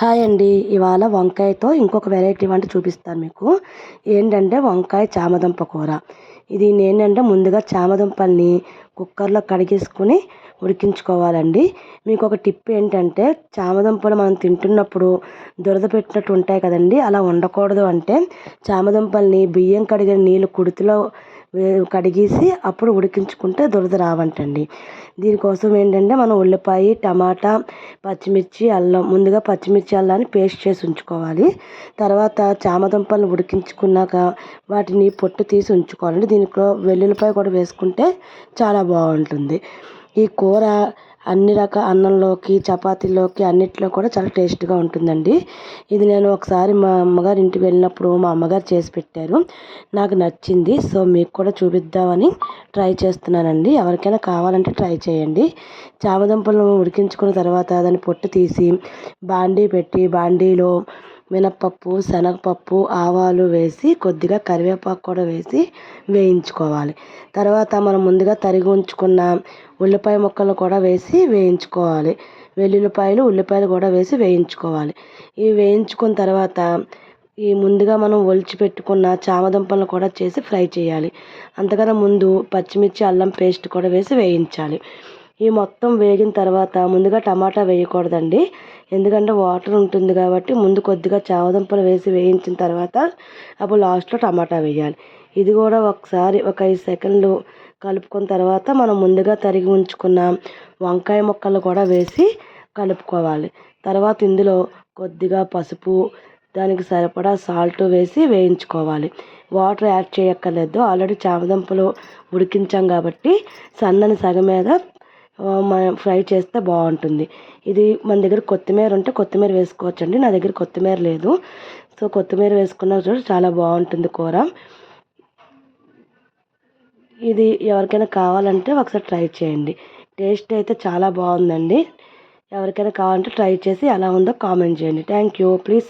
Hi అండి. ఇవాళ వంకాయతో ఇంకొక వెరైటీ వంట చూపిస్తాను మీకు. ఏంటంటే వంకాయ చామదుంప కూర ఇది ఏంటంటే ముందుగా చామదుంపల్ని కుక్కర్లో కడిగేసుకుని ఉడికించుకోవాలండి. మీకు ఒక టిప్ ఏంటంటే చామదుంపలు మనం తింటున్నప్పుడు దురద పెట్టినట్టు ఉంటాయి కదండి. అలా ఉండకూడదు అంటే చామదుంపల్ని బియ్యం కడిగిన నీళ్ళు కుడితిలో కడిగేసి అప్పుడు ఉడికించుకుంటే దురద రావంటండి. దీనికోసం ఏంటంటే మనం ఉల్లిపాయ టమాటా పచ్చిమిర్చి అల్లం ముందుగా పచ్చిమిర్చి అల్లాన్ని పేస్ట్ చేసి ఉంచుకోవాలి. తర్వాత చామదుంపలను ఉడికించుకున్నాక వాటిని పొట్టు తీసి ఉంచుకోవాలండి. దీనిలో వెల్లుల్లిపాయ కూడా వేసుకుంటే చాలా బాగుంటుంది. ఈ కూర అన్ని రకాల అన్నంలోకి చపాతీలోకి అన్నిట్లో కూడా చాలా టేస్ట్గా ఉంటుందండి. ఇది నేను ఒకసారి మా అమ్మగారి ఇంటికి వెళ్ళినప్పుడు మా అమ్మగారు చేసి పెట్టారు. నాకు నచ్చింది. సో మీకు కూడా చూపిద్దామని ట్రై చేస్తున్నానండి. ఎవరికైనా కావాలంటే ట్రై చేయండి. చామదుంపలను ఉడికించుకున్న తర్వాత దాన్ని పొట్టు తీసి బాండీ పెట్టి బాండీలో మినప్పప్పు శనగపప్పు ఆవాలు వేసి కొద్దిగా కరివేపాకు కూడా వేసి వేయించుకోవాలి. తర్వాత మనం ముందుగా తరిగి ఉంచుకున్న ఉల్లిపాయ ముక్కలు కూడా వేసి వేయించుకోవాలి. వెల్లుల్లిపాయలు ఉల్లిపాయలు కూడా వేసి వేయించుకోవాలి. ఇవి వేయించుకున్న తర్వాత ఈ ముందుగా మనం ఒలిచి పెట్టుకున్న చామదుంపలను కూడా చేసి ఫ్రై చేయాలి. అంతకన్నా ముందు పచ్చిమిర్చి అల్లం పేస్ట్ కూడా వేసి వేయించాలి. ఈ మొత్తం వేగిన తర్వాత ముందుగా టమాటా వేయకూడదండి. ఎందుకంటే వాటర్ ఉంటుంది కాబట్టి ముందు కొద్దిగా చామదుంపలు వేసి వేయించిన తర్వాత అప్పుడు లాస్ట్లో టమాటా వేయాలి. ఇది కూడా ఒకసారి ఒక ఐదు సెకండ్లు కలుపుకున్న తర్వాత మనం ముందుగా తరిగి ఉంచుకున్న వంకాయ ముక్కలు కూడా వేసి కలుపుకోవాలి. తర్వాత ఇందులో కొద్దిగా పసుపు దానికి సరిపడా సాల్ట్ వేసి వేయించుకోవాలి. వాటర్ యాడ్ చేయక్కర్లేదు. ఆల్రెడీ చామదుంపలు ఉడికించాం కాబట్టి సన్నని సగం మీద మనం ఫ్రై చేస్తే బాగుంటుంది. ఇది మన దగ్గర కొత్తిమీర ఉంటే కొత్తిమీర వేసుకోవచ్చండి. నా దగ్గర కొత్తిమీర లేదు. సో కొత్తిమీర వేసుకున్న చూడ చాలా బాగుంటుంది కూర. ఇది ఎవరికైనా కావాలంటే ఒకసారి ట్రై చేయండి. టేస్ట్ అయితే చాలా బాగుందండి. ఎవరికైనా కావాలంటే ట్రై చేసి ఎలా ఉందో కామెంట్ చేయండి. Thank you. ప్లీజ్